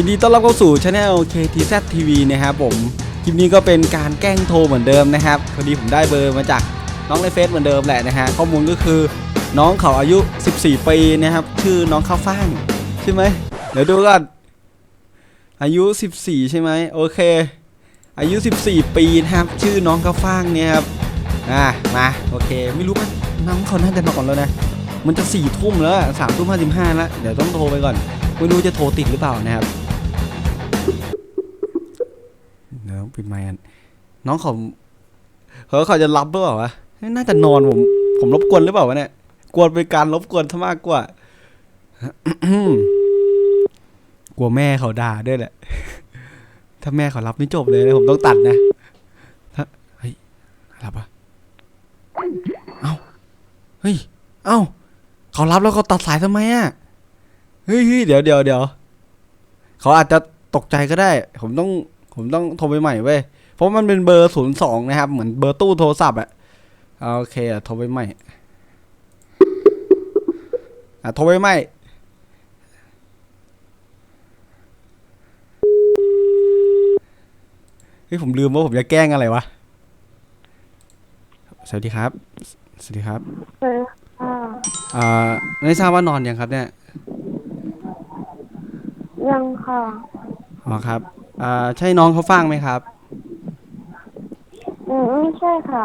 ยินดีต้อนรับเข้าสู่ช anel KTZ TV นะครับผม คลิปนี้ก็เป็นการแกล้งโทรเหมือนเดิมนะครับพอดีผมได้เบอร์มาจากน้องในเฟซเหมือนเดิมแหละนะฮะข้อมูลก็คือน้องเขาอายุ 14 ปีนะครับ ชื่อน้องข้าวฟ่างใช่ไหมเดี๋ยวดูก่อนอายุ 14 ใช่ไหมโอเค อายุ 14 ปีนะครับ ชื่อน้องข้าวฟ่างเนี่ยครับอ่ามาโอเค ไม่รู้มันน้องเขาน่าจะนอนแล้วนะมันจะสี่ทุ่มแล้วอะสามทุ่มห้าสิบห้าแล้วเดี๋ยวต้องโทรไปก่อนไม่รู้จะโทรติดหรือเปล่านะครับ เดี๋ยวปิดไมค์กันน้องเขาเขาเขาจะรับหรือเปล่าวะน่าจะนอนผม ผมรบกวนหรือเปล่าวะเนี่ยกวนเป็นการรบกวนถ้ามากกว่ากลัวแม่เขาด่าด้วยแหละ ถ้าแม่เขารับนี่จบเลยนะผมต้องตัดนะถ้าเฮ้ยรับปะเอ้าเฮ้ย เอ้าเขารับแล้วเขาตัดสายทำไมอะเฮ้ยเฮ้ยเดี๋ยวเดี๋ยวเดี๋ยวเขาอาจจะตกใจก็ได้ ผมต้อง ผมต้องโทรไปใหม่เว้ย เพราะมันเป็นเบอร์ศูนย์สองนะครับ เหมือนเบอร์ตู้โทรศัพท์อะอ่าโอเคอะโทรไปใหม่อะโทรไปใหม่เฮ้ยผมลืมว่าผมจะแกล้งอะไรวะ สวัสดีครับ สวัสดีครับเออค่ะอ่าไม่ทราบว่านอนยังครับเนี่ย ยังค่ะ อ๋อครับ อ่าใช่น้องเขาฟังไหมครับ อืมไม่ใช่ค่ะ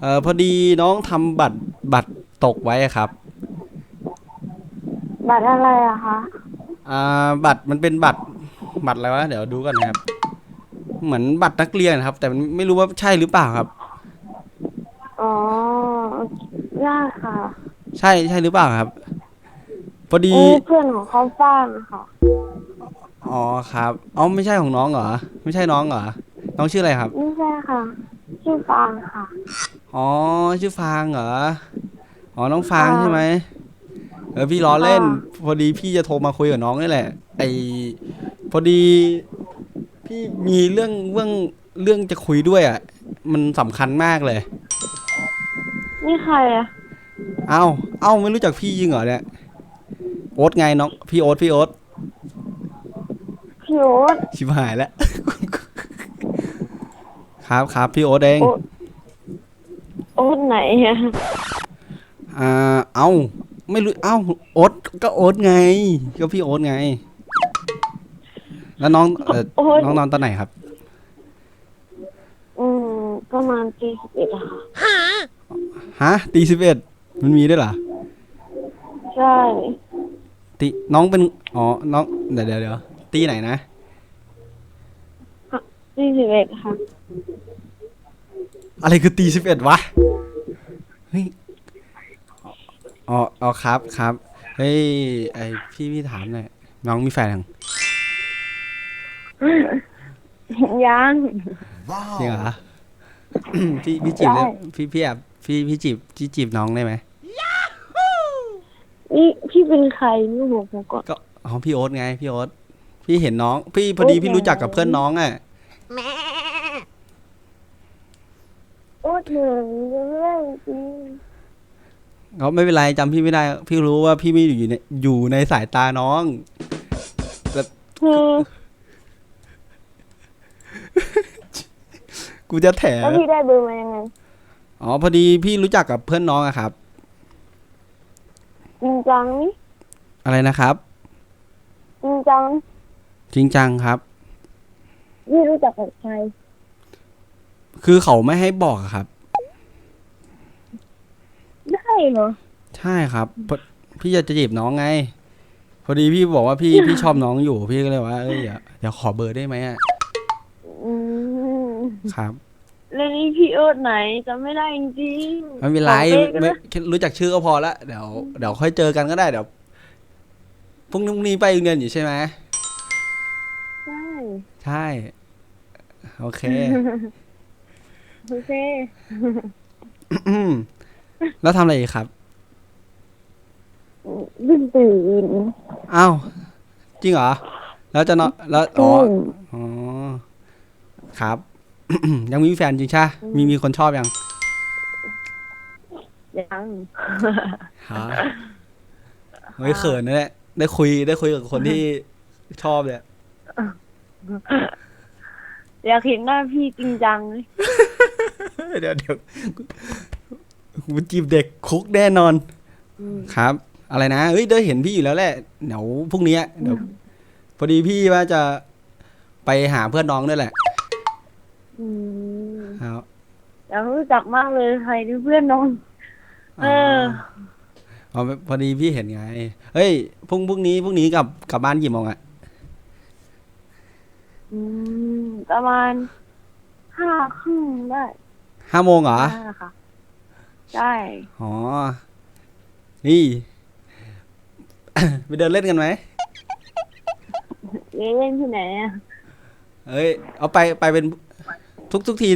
เอ่อพอดีน้องทำบัตรบัตรตกไว้อะครับบัตรอะไรอะคะอ่าบัตรมันเป็นบัตรบัตรอะไรวะเดี๋ยวดูกันนะครับ เหมือนบัตรนักเรียนครับ แต่มันไม่รู้ว่าใช่หรือเปล่าครับ อ๋อได้ค่ะใช่ใช่หรือเปล่าครับ พอดีนี่เพื่อนของเขาฟ้างค่ะ อ๋อครับอ๋อไม่ใช่ของน้องเหรอ ไม่ใช่น้องเหรอ น้องชื่ออะไรครับ ไม่ใช่ค่ะ ชื่อฟางค่ะ อ๋อชื่อฟางเหรอ อ๋อน้องฟางค่ะใช่ไหมเออพี่ล้อเล่นค่ะพอดีพี่จะโทรมาคุยกับน้องนี่แหละ ไอพอดีพี่มีเรื่องเรื่องเรื่องจะคุยด้วยอะ มันสำคัญมากเลย นี่ใครอะเอ้าเอ้าไม่รู้จักพี่จริงเหรอเนี่ย โอ๊ตไงน้อง พี่โอ๊ตพี่โอ๊ต พี่โอ๊ตชิบหายแล้ว ครับครับพี่โอ๊ตเอง โอ๊ตโอ๊ตไหนอะอ่า เอ้า ไม่รู้ เอ้า โอ๊ตก็โอ๊ตไง ก็พี่โอ๊ตไง แล้วน้องเออโอ๊ตน้องนอนตอนไหนครับ อืมประมาณตีสิบเอ็ดอะค่ะฮะตีสิบเอ็ดมันมีด้วยเหรอใช่ตีน้องเป็น อ๋อ น้อง เดี๋ยวเดี๋ยวเดี๋ยว ตีไหนนะตีสิบเอ็ดค่ะ อะไรคือตีสิบเอ็ดวะเฮ้ยอ๋ออ๋อครับครับเฮ้ยไอพี่พี่ถามหน่อยน้องมีแฟนยังยัง จริงเหรอ พี่พี่จีบได้ได้ พี่พี่แอบพี่พี่จีบพี่จีบน้องได้ไหมนี่พี่เป็นใครนี่บอกผมก่อนก็อ๋อพี่โอ๊ตไงพี่โอ๊ต พี่เห็นน้อง พี่พอดีโอ๊ตพี่รู้จักกับไหนเพื่อนน้องอะโอ๊ตเหนื่อยจะไม่ได้จริงเขาไม่เป็นไรจำพี่ไม่ได้ พี่รู้ว่าพี่ไม่อยู่ในอยู่ในสายตาน้องคือกูจะแถแล้วพี่ได้เบอร์มายังไงอ๋อพอดีพี่รู้จักกับเพื่อนน้องอะครับ จริงจังนี่อะไรนะครับ จริงจัง จริงจังครับพี่รู้จักกับใคร คือเขาไม่ให้บอกอะครับ ได้เหรอ ใช่ครับพอพี่จะจีบน้องไง พอดีพี่บอกว่าพี่ พี่ชอบน้องอยู่พี่ก็เลยว่าเอ้ยเดี๋ยวเดี๋ยวขอเบอร์ได้ไหมอะอืมครับแล้วนี่พี่โอ๊ตไหนจำไม่ได้จริงๆไม่เป็นไรขอเบอร์กันไม่นะแค่รู้จักชื่อก็พอละเดี๋ยวเดี๋ยวค่อยเจอกันก็ได้เดี๋ยวพรุ่งนี้พรุ่งนี้ไปโรงเรียนอยู่ใช่ไหมใช่ใช่ โอเค โอเค แล้วทำอะไรอีกครับเพิ่งตื่นอ้าว จริงเหรอ แล้วจะนอนแล้วอ๋อตื่นอ๋อ ครับ ยังมีแฟนจริงใช่ปะมีมีคนชอบยัง ยังฮะเฮ้ยเขินนะเนี่ยได้คุยได้คุยกับคนที่ชอบเลย อยากเห็นหน้าพี่จริงจังเลยเดี๋ยวเดี๋ยวกูจีบเด็กคุกแน่นอนอืมครับ อะไรนะเอ้ยได้เห็นพี่อยู่แล้วแหละเดี๋ยวพรุ่งนี้เดี๋ยวพอดีพี่ว่าจะไปหาเพื่อนน้องด้วยแหละอืมครับอยากรู้จักมากเลยใครที่เพื่อนน้อง เอออ๋อพอดีพี่เห็นไง เฮ้ยพรุ่งพรุ่งนี้พรุ่งนี้กลับกลับบ้านกี่โมงอะ อืมประมาณห้าครึ่งได้ห้าโมงเหรอ ได้ค่ะ ได้ อ๋อ นี่ ไปเดินเล่นกันไหม เล่นที่ไหนอะเอ้ย เอาไปไปเป็นทุกทุกที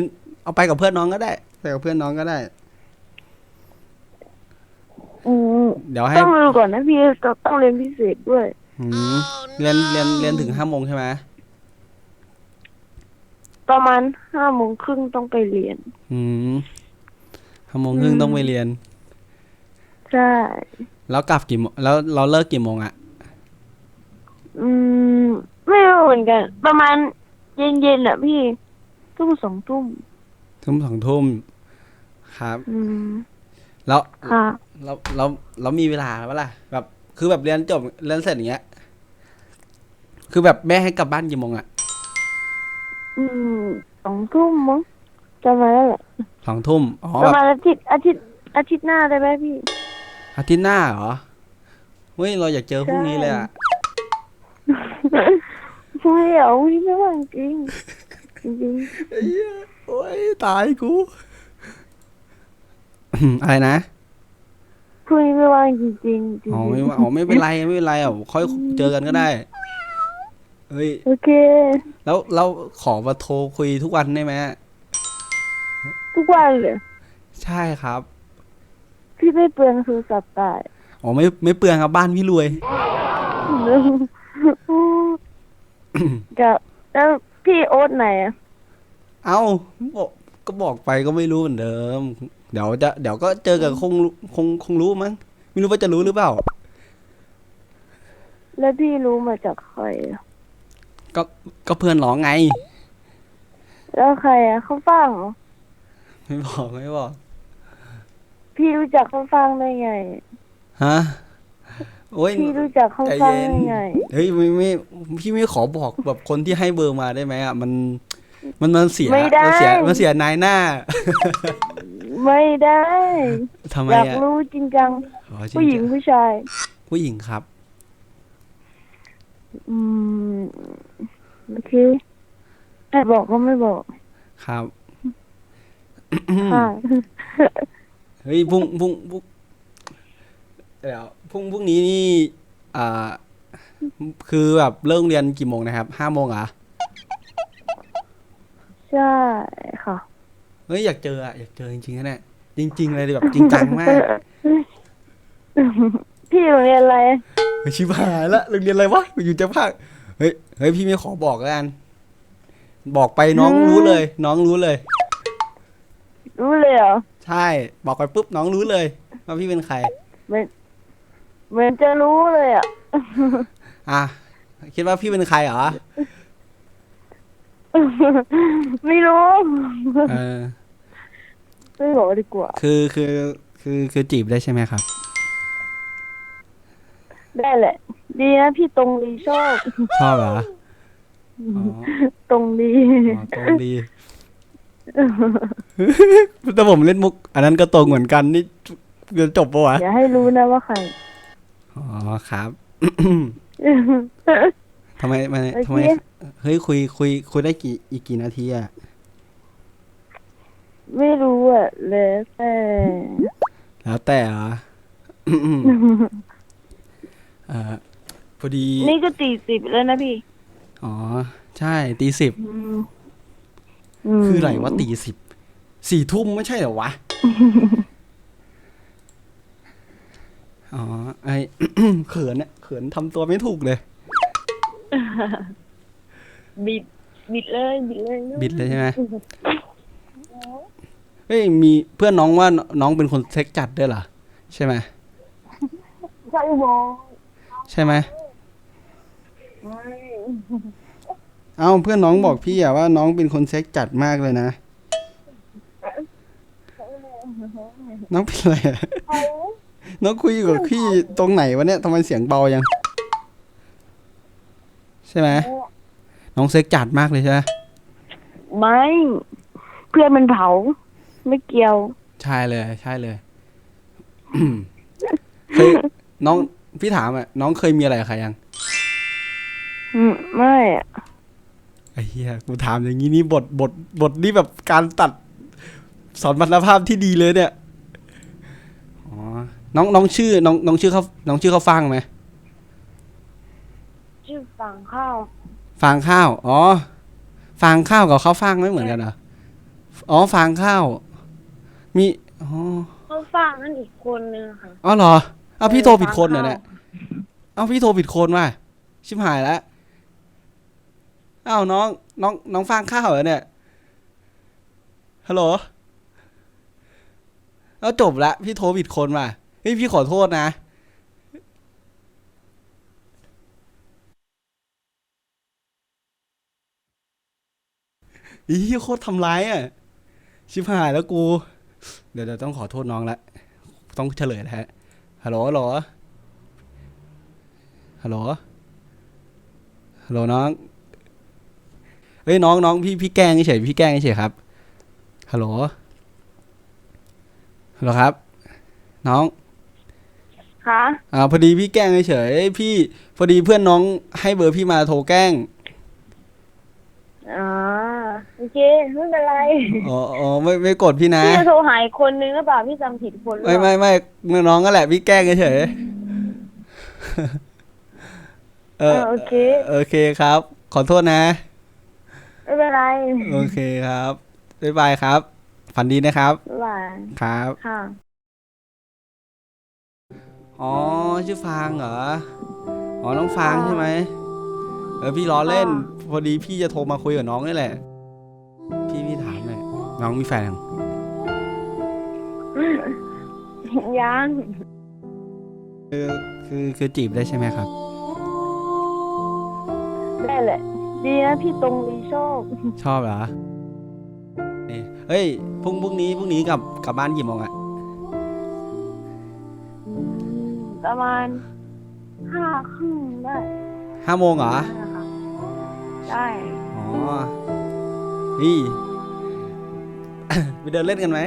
เอาไปกับเพื่อนน้องก็ได้ไปกับเพื่อนน้องก็ได้ อืมเดี๋ยวให้ต้องดูก่อนนะพี่ต้องเรียนพิเศษด้วยอืมเรียนเรียนเรียนถึงห้าโมงใช่ไหม ประมาณห้าโมงครึ่งต้องไปเรียน อืมห้าโมงครึ่งอืมต้องไปเรียน ใช่ แล้วกลับกี่โมงแล้วเราเลิกกี่โมงอะอืม ไม่รู้เหมือนกัน ประมาณเย็นๆอะพี่ทุ่มสองทุ่มทุ่มสองทุ่มครับ อืมแล้วค่ะเราเราเรามีเวลาเปะล่ะแบบ คือแบบเรียนจบเรียนเสร็จอย่างเงี้ย คือแบบแม่ให้กลับบ้านกี่โมงอะ อืมสองทุ่มมั้งจะมาแล้วแหละสองทุ่มอ๋อประแบบมาณอาทิตย์อาทิตย์อาทิตย์หน้าได้ไหมพี่ อาทิตย์หน้าเหรอเฮ้ยเราอยากเจอพรุ่งนี้เลยอะไม่เอาที่ไม่ว่างจริงจริงไอ้เหี้ยโอ้ยตายกู อะไรนะ ๆพรุ่งนี้ไม่ว่างจริงๆจริงๆอ๋อไม่ว่าอ๋อไม่เป็นไรไม่เป็นไรอะค่อยเจอกันก็ได้ เฮ้ย โอเค แล้วเราขอมาโทรคุยทุกวันได้ไหมทุกวันเลย ใช่ครับ พี่ไม่เปลืองโทรศัพท์ได้อ๋อไม่ไม่เปลืองครับบ้านพี่รวย กับแล้วพี่โอ๊ตไหนอะเอ้าบอกก็บอกไปก็ไม่รู้เหมือนเดิม เดี๋ยวจะเดี๋ยวก็เจอกันคงคงคงรู้มั้งไม่รู้ว่าจะรู้หรือเปล่า แล้วพี่รู้มาจากใครอะ ก็ก็เพื่อนร้องไง แล้วใครอะเขาฟังเหรอไม่บอกไม่บอกพี่รู้จักเขาฟังได้ไง ฮะโอ้ยพี่รู้จักเขาใจฟังเย็นได้ไง เฮ้ยไม่ไม่พี่ไม่ขอบอกแบบคนที่ให้เบอร์มาได้ไหมอะมัน มันมันเสียไม่ได้มันเสียมันเสียนายหน้า ไม่ได้ ทำไมอยากอะรู้จริงจัง อ๋อจริผู้หญิงจัผู้ชาย ผู้หญิงครับ อืม โอเคไม่บอกก็ไม่บอก ครับ ค่ะ เฮ้ยพรุ่งพรุ่งพรุ่งเดี๋ยวพรุ่งพรุ่งนี้นี่อ่าคือแบบเลิกเรียนกี่โมงนะครับห้าโมงเหรอะใช่ค่ะ เฮ้ยอยากเจออะอยากเจอจริงๆนะเนี่ยจริง ๆ เลยแบบจริงจังมาก พี่โรงเรียนอะไรเฮ้ยชิบหายละโรงเรียนอะไรวะอยู่จะภาคเฮ้ย เฮ้ย พี่ไม่ขอบอกแล้วกัน บอกไปน้องอืมรู้เลย น้องรู้เลย รู้เลยเหรอ ใช่ บอกไปปุ๊บน้องรู้เลยว่าพี่เป็นใคร เหมือนเหมือนจะรู้เลยอะ อะ คิดว่าพี่เป็นใครเหรอ ไม่รู้เออไม่บอกดีกว่า คือคือคือคือจีบได้ใช่ไหมครับ ได้แหละ ดีนะพี่ตรงดีชอบชอบเหรออ๋อตรงดี อ๋อตรงดี แต่ผมเล่นมุก อันนั้นก็ตรงเหมือนกันนี่จะจบปะวะ อย่าให้รู้นะว่าใครอ๋อครับ ทำไมทำไมโอเคทำไมเฮ้ยคุยคุยคุยได้กี่อีกกี่นาทีอะไม่รู้อะเลยแต่แล้วแต่เหรอ เอ่อพอดี นี่ก็ตีสิบแล้วนะพี่ อ๋อ ใช่ตีสิบ อืมมคืออะไรวะตีสิบสี่ทุ่มไม่ใช่เหรอวะ อ๋อ ไอ เขินเนี่ยเขินทำตัวไม่ถูกเลย บิด บิดเลย บิดเลยบิดเลยใช่ไหมเฮ้ยมีเพื่อนน้องว่าน้องเป็นคนเซ็กจัดด้วยเหรอ ใช่ไหม ใช่บอ ใช่ไหมไม่เอ้าเพื่อนน้องบอกพี่อะว่าน้องเป็นคนเซ็กจัดมากเลยนะ น้องเป็นอะไรอะน้องคุยอยู่กับพี่ตรงไหนวะเนี่ยทำไมเสียงเบายัง ใช่ไหมน้องเซ็กจัดมากเลยใช่ไหมไม่ เพื่อนมันเผา ไม่เกี่ยว ใช่เลย ใช่เลยเคยน้อง พี่ถามอะน้องเคยมีอะไรกับใครยัง อืมไม่อะไอ้เหี้ยกูถามอย่างนี้นี่บทบทบทนี่แบบการตัด สอนวรรณภาพที่ดีเลยเนี่ย อ๋อ น้องน้องชื่อ น้องน้องชื่อเขาน้องชื่อเขาฟังไหม ชื่อฝังข้าวฟางข้าว อ๋อ ฟางข้าวกับข้าวฟ่างไม่เหมือนกันเหรอ อ๋อ ฟางข้าว มี อ๋อ เขาฟังนั่นอีกคนนึงค่ะ อ๋อเหรอ เอาพี่โทรผิดคนเหรอเนี่ยเอาพี่โทรผิดคนว่ะชิบหายแล้วเอ้าน้อง น้องน้องฟางข้าวเหรอเนี่ยฮัลโหลเอาจบละพี่โทรผิดคนว่ะเฮ้ยพี่ขอโทษนะอีโคตรทำร้ายอะ ชิบหายแล้วกู เดี๋ยวเดี๋ยวต้องขอโทษน้องละ ต้องเฉลยแล้วฮะ ฮัลโหลฮัลโหลฮัลโหลฮัลโหลน้อง เฮ้ยน้องน้องพี่พี่แกล้งเฉยพี่แกล้งเฉยครับ ฮัลโหล ฮัลโหลครับ น้องค่ะอ่าพอดีพี่แกล้งเฉยพี่พอดีเพื่อนน้องให้เบอร์พี่มาโทรแกล้ง อ่าโอ เคไม่เป็นไรอ๋ออ๋อไม่ไม่กดพี่นะพี่จะโทรหาอีกคนนึงหรือเปล่าพี่จำผิดคนหรือเปไม่ล่าไม่ไม่น้องก็แหละพี่แกล้งเฉยเอเอออโอเคโอเคครับ ขอโทษนะ ไม่เป็นไรโอเคครับ บ๊ายบายครับ ฝันดีนะครับ บ๊ายบายครับ ค่ะ อ๋อ ชื่อฟางเหรอ อ๋อ น้องฟางใช่ไหม เออ พี่ล้อเล่น พอดีพี่จะโทรมาคุยกับน้องนี่แหละพี่พี่ถามห น่อยน้องมีแฟนยังยังคือคือคือจีบได้ใช่ไหมครับ ได้แหละ ดีนะพี่ตรงดีโชค ชอบเหรอนี่เฮ้ยพรุ่งพรุ่งนี้พรุ่งนี้กลับกลับบ้านกี่โมงอะประมาณห้าครึ่งได้ห้าโมงเหรอนะคะได้ อ๋อนี่ ไปเดินเล่นกันไหม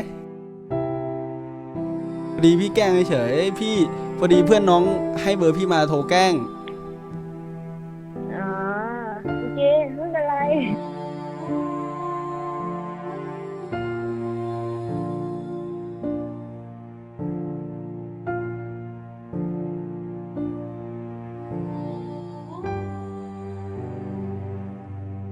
พอดีพี่แกล้งเฉยพี่พอดีเพื่อนน้องให้เบอร์พี่มาโทรแกล้ง